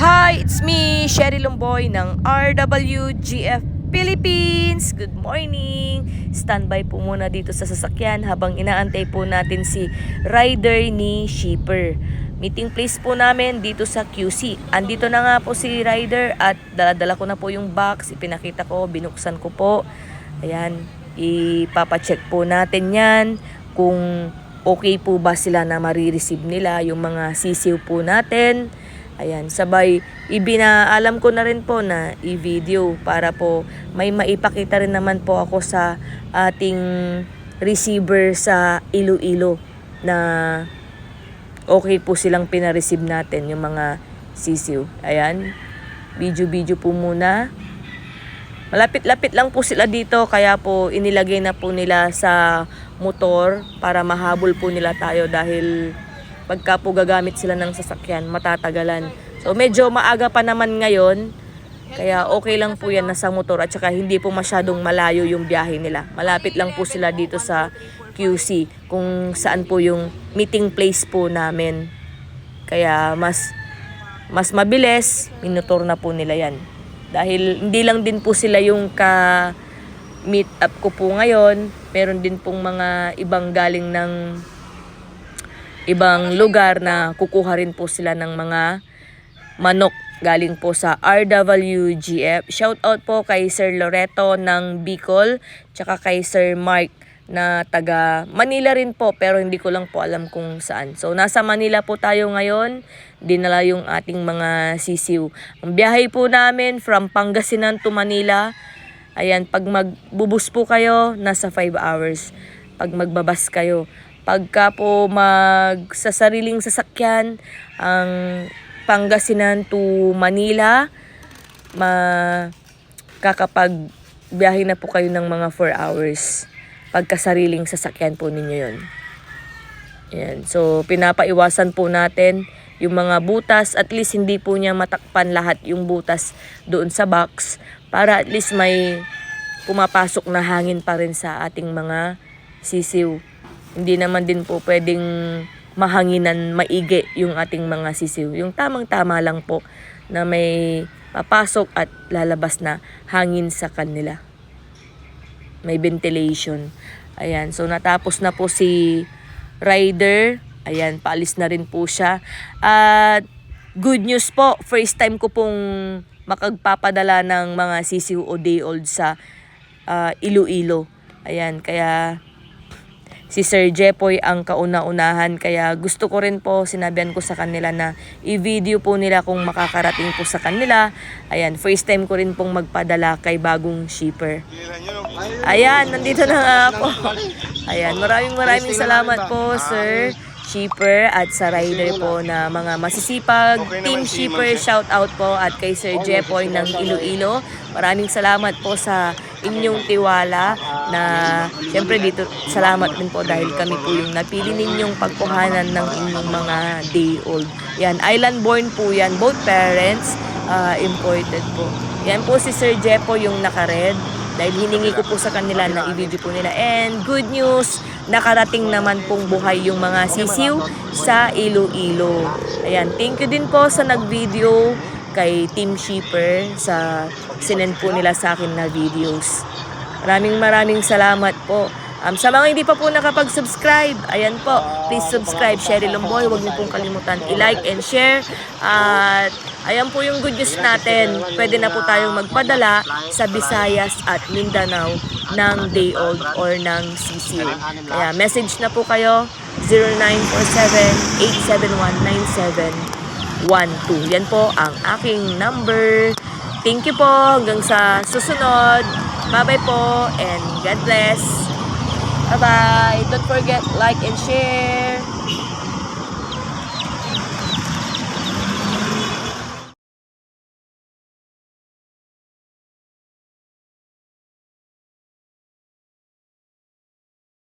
Hi, it's me, Sherry Lumboy ng RWGF Philippines. Good morning. Standby po muna dito sa sasakyan habang inaantay po natin si rider ni Shipper. Meeting place po namin dito sa QC. Andito na nga po si rider at daladala ko na po yung box. Ipinakita ko, binuksan ko po. Ayan, ipapacheck po natin yan kung okay po ba sila na marireceive nila yung mga sisiw po natin. Ayan, sabay ibinaalam ko na rin po na i-video para po may maipakita rin naman po ako sa ating receiver sa Iloilo na okay po silang pinareceive natin yung mga sisiw. Ayan, video-video po muna. Malapit-lapit lang po sila dito kaya po inilagay na po nila sa motor para mahabol po nila tayo dahil pagka po gagamit sila ng sasakyan, matatagalan. So medyo maaga pa naman ngayon, kaya okay lang po yan nasa motor at saka hindi po masyadong malayo yung biyahe nila. Malapit lang po sila dito sa QC kung saan po yung meeting place po namin. Kaya mas mas mabilis, minutor na po nila yan. Dahil hindi lang din po sila yung ka meet up ko po ngayon, meron din pong mga ibang galing ng ibang lugar na kukuha rin po sila ng mga manok galing po sa RWGF. Shout out po kay Sir Loreto ng Bicol, tsaka kay Sir Mark na taga Manila rin po pero hindi ko lang po alam kung saan. So nasa Manila po tayo ngayon, dinala yung ating mga sisiw. Ang biyahe po namin from Pangasinan to Manila, ayan, pag magbubus po kayo, nasa 5 hours. Pag magbabas kayo, pagka po mag sa sariling sasakyan, ang Pangasinan to Manila, ma kakapag biyahe na po kayo ng mga 4 hours pagkasariling sasakyan po ninyo yon. Yan. So, pinapaiwasan po natin yung mga butas. At least hindi po niya matakpan lahat yung butas doon sa box para at least may pumapasok na hangin pa rin sa ating mga sisiw. Hindi naman din po pwedeng mahanginan, maigi yung ating mga sisiw. Yung tamang-tama lang po na may papasok at lalabas na hangin sa kanila may ventilation. Ayan, so natapos na po si rider. Ayan, paalis na rin po siya. At good news po, first time ko pong makagpapadala ng mga sisiw o day old sa ah, Iloilo. Ayan, kaya si Sir Jepoy ang kauna-unahan kaya gusto ko rin po sinabihan ko sa kanila na i-video po nila kung makakarating po sa kanila. Ayan, first time ko rin pong magpadala kay bagong shipper. Ayan, nandito na nga po. Ayan, maraming maraming salamat po, Sir Shipper at sa rider po na mga masisipag. Team Shipper, shout out po at kay Sir Jepoy ng Iloilo. Maraming salamat po sa inyong tiwala na siyempre dito salamat din po dahil kami po yung napili ninyong pagkuhanan ng inyong mga day old. Yan, island born po yan. Both parents uh, imported po. Yan po si Sir Jepo yung naka-red dahil hiningi ko po sa kanila na i-video po nila. And good news, nakarating naman pong buhay yung mga sisiw sa Iloilo. Ayan, thank you din po sa nag-video kay Team Shipper sa sinend po nila sa akin na videos. Maraming maraming salamat po. Um, sa mga hindi pa po nakapag-subscribe, ayan po, please subscribe, Sherry Lomboy. Huwag niyo pong kalimutan i-like and share. At ayan po yung good news natin. Pwede na po tayong magpadala sa Visayas at Mindanao ng day old or ng CCU. Kaya message na po kayo 0947-871-9712. Yan po ang aking number. Thank you po. Hanggang sa susunod. Bye-bye po and God bless. Bye-bye. Don't forget like and share.